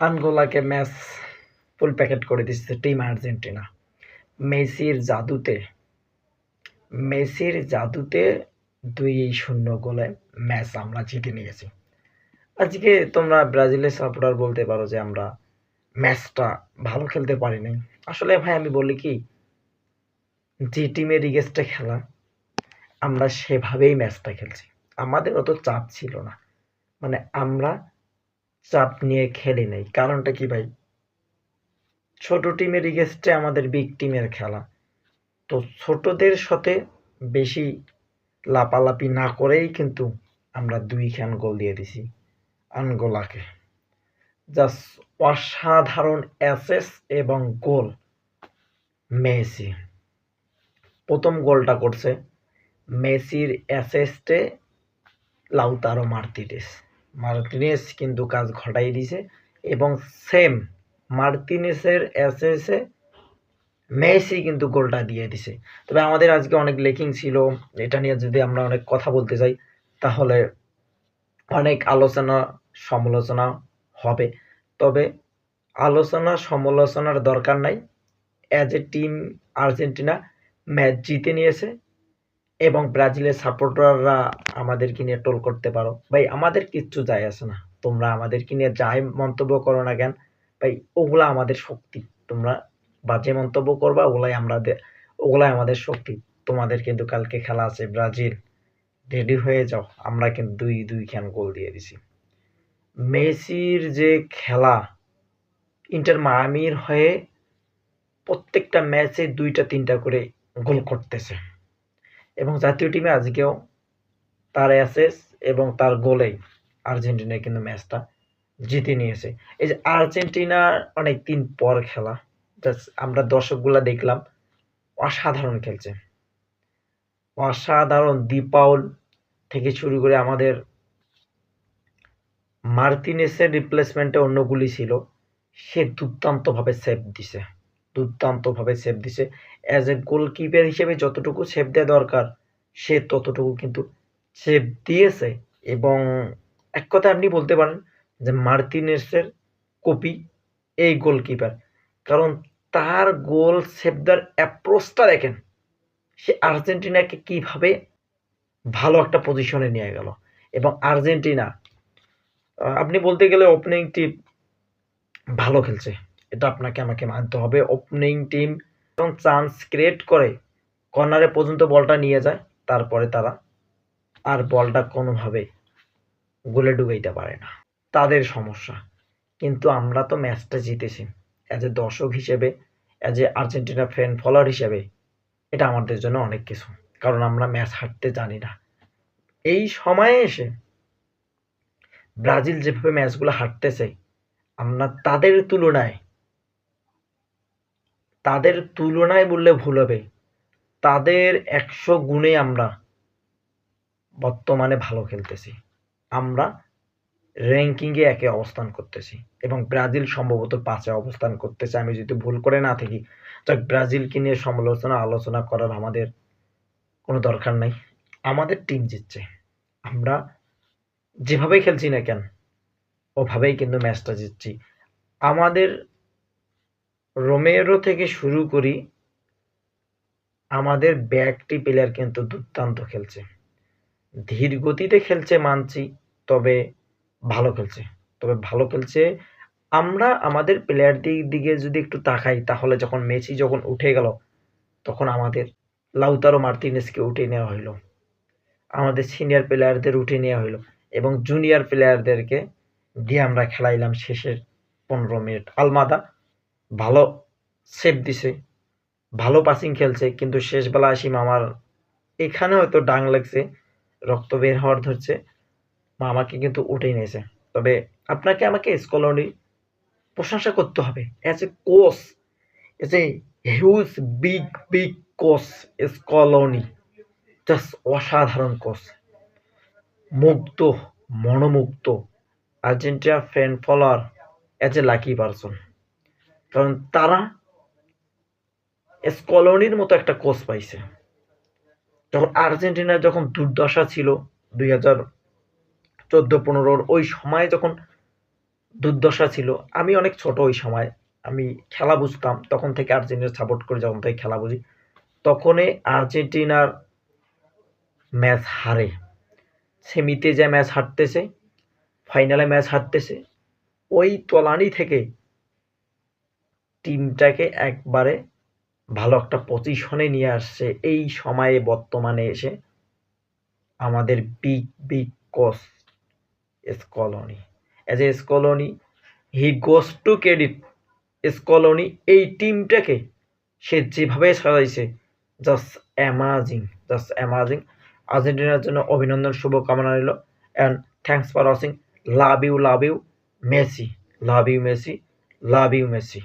আনগোলাকে match ফুল packet করে দিচ্ছে team Argentina. মেসির জাদুতে মেসির জাদুতে দুই শূন্য গোলে ম্যাচ আমরা জিতে নিয়েছি। আজকে তোমরা ব্রাজিলের সাপোর্টার বলতে পারো যে আমরা ম্যাচটা ভালো খেলতে পারিনি। আসলে ভাই, আমি বলি কি, যে টিমের রিগেস্টে খেলা, আমরা সেভাবেই ম্যাচটা খেলছি। আমাদের অত চাপ ছিল না। মানে আমরা চাপ নিয়ে খেলি নাই। কারণটা কি ভাই? ছোট টিমের রিগেস্টে আমাদের বিগ টিমের খেলা। তো ছোটদের সাথে বেশি লাপালাপি না করেই কিন্তু আমরা দুই খান গোল দিয়ে দিছি, আনগোলাকে। জাস্ট অসাধারণ অ্যাসেস এবং গোল মেসি। প্রথম গোলটা করছে, মেসির অ্যাসেস্টে লাউতারো মার্তিনেস মার্তিনেস কিন্তু কাজ ঘটাই দিছে এবং সেম মার্তিনেসের অ্যাসেসে মেসি কিন্তু গোলটা দিয়ে দিছে। তবে আমাদের আজকে অনেক লেকিং ছিল, এটা নিয়ে যদি আমরা অনেক কথা বলতে যাই তাহলে অনেক আলোচনা সমালোচনা হবে। তবে আলোচনা সমালোচনার দরকার নাই। As a team Argentina match জিতে নিয়েছে। এবং ব্রাজিলের সাপোর্টাররা আমাদেরকে নিয়ে টোল করতে পারো। ভাই, আমাদের কিচ্ছু যায় আসে না। তোমরা আমাদেরকে নিয়ে যাই মন্তব্য করো না কেন? ভাই, ওগুলা আমাদের শক্তি। তোমরা বাজে মন্তব্য করবা, ওগুলাই আমাদের ওগুলাই আমাদের শক্তি। তোমাদের কিন্তু কালকে খেলা আছে ব্রাজিল। রেডি হয়ে যাও। আমরা কিন্তু দুই দুই খান গোল দিয়ে দিছি। মেসির যে খেলা, ইন্টার মায়ামির হয়ে প্রত্যেকটা ম্যাচে দুইটা তিনটা করে গোল করতেছে। এবং জাতীয় টিমে আজকেও তার অ্যাসেস এবং তার গোলেই আর্জেন্টিনা কিন্তু ম্যাচটা জিতে নিয়েছে। এই যে আর্জেন্টিনার অনেক দিন পর খেলা আমরা দর্শকগুলা দেখলাম, অসাধারণ খেলছে। অসাধারণ দিপাউল থেকে শুরু করে আমাদের মার্তিনেসের রিপ্লেসমেন্টে অন্যগুলি ছিল, সে দুর্দান্তভাবে সেভ দিছে। দুর্দান্তভাবে সেভ দিছে। অ্যাজ এ গোলকিপার হিসেবে যতটুকু সেভ দেওয়া দরকার, সে ততটুকু কিন্তু সেভ দিয়েছে। এবং এক কথা আপনি বলতে পারেন যে মার্তিনেসের কপি এই গোলকিপার কারণ তার গোল সেভ দেওয়ার অ্যাপ্রোচটা দেখেন, সে আর্জেন্টিনাকে কীভাবে ভালো একটা পজিশনে নিয়ে গেল। এবং আর্জেন্টিনা আপনি বলতে গেলে ওপেনিং টিম ভালো খেলছে। এটা আপনাকে আমাকে মানতে হবে। ওপেনিং টিম এবং চান্স ক্রিয়েট করে কর্নারে পর্যন্ত বলটা নিয়ে যায়, তারপরে তারা আর বলটা কোনোভাবে গোলে ডুবাইতে পারে না। তাদের সমস্যা। কিন্তু আমরা তো ম্যাচটা জিতেছি। অ্যাজ এ দর্শক হিসেবে as a Argentina fan follower হিসেবে, এটা আমাদের জন্য অনেক কিছু। কারণ আমরা ম্যাচ হারতে জানি না। এই সময়ে এসে ব্রাজিল যেভাবে ম্যাচগুলো হারতেছে, আমরা তাদের তুলনায় তাদের তুলনায় বললে ভুল হবে। তাদের একশো গুণে আমরা বর্তমানে ভালো খেলতেছি। আমরা র্যাঙ্কিংয়ে একে অবস্থান করতেছি এবং ব্রাজিল সম্ভবত পাঁচে অবস্থান করতেছে। আমি যদি ভুল করে না থাকি, যাক, ব্রাজিলকে নিয়ে সমালোচনা, আলোচনা করার আমাদের কোনো দরকার নাই। আমাদের টিম জিতছে। আমরা যেভাবেই খেলছি না কেন, ওভাবেই কিন্তু ম্যাচটা জিতছি। আমাদের রোমেরো থেকে শুরু করি, আমাদের ব্যাকটি প্লেয়ার কিন্তু দুর্দান্ত খেলছে। ধীর গতিতে খেলছে মানছি, তবে ভালো খেলছে। তবে ভালো খেলছে, আমরা আমাদের প্লেয়ার দিক যদি একটু তাকাই, তাহলে যখন মেসি যখন উঠে গেল, তখন আমাদের লাউতারো মার্তিনেসকে উঠে নেওয়া হইল। আমাদের সিনিয়র প্লেয়ারদের উঠে নেওয়া হইল এবং জুনিয়র প্লেয়ারদেরকে দিয়ে আমরা খেলাইলাম শেষের পনেরো মিনিট। আলমাদা ভালো সেভ দিছে, ভালো পাসিং খেলছে, কিন্তু শেষ বেলা আসি মামার এখানে হয়তো ডাং লাগছে, রক্ত বের হওয়ার ধরছে মামাকে কিন্তু উঠেই নিয়েছে। তবে আপনাকে আমাকে স্কলনি প্রশংসা করতে হবে। As a coach as a huge big big coach Scaloni just অসাধারণ কোচ মুগ্ধ, মনোমুগ্ধ Argentina fan follower as a lucky person কারণ তারা স্কলনির মতো একটা কোচ পাইছে। যখন আর্জেন্টিনার যখন দুর্দশা ছিল দুই হাজার চোদ্দ পনেরোর ওই সময় যখন দুর্দশা ছিল, আমি অনেক ছোট ওই সময়, আমি খেলা বুঝতাম, তখন থেকে আর্জেন্টিনা সাপোর্ট করে যখন থেকে খেলা বুঝি, তখনই আর্জেন্টিনার ম্যাচ হারে। সেমিতে যে ম্যাচ হারতেছে ফাইনালে ম্যাচ হারতেছে, ওই তলানি থেকে টিমটাকে একবারে ভালো একটা পজিশনে নিয়ে আসছে। এই সময়ে বর্তমানে এসে আমাদের big big coach Scaloni as a Scaloni he goes to credit Scaloni এই টিমটাকে সে যেভাবে সাজাইছে জাস্ট অ্যামাজিং জাস্ট অ্যামাজিং আর্জেন্টিনার জন্য অভিনন্দন, শুভকামনা রইল। And thanks for watching love you love you Messi love you Messi love you Messi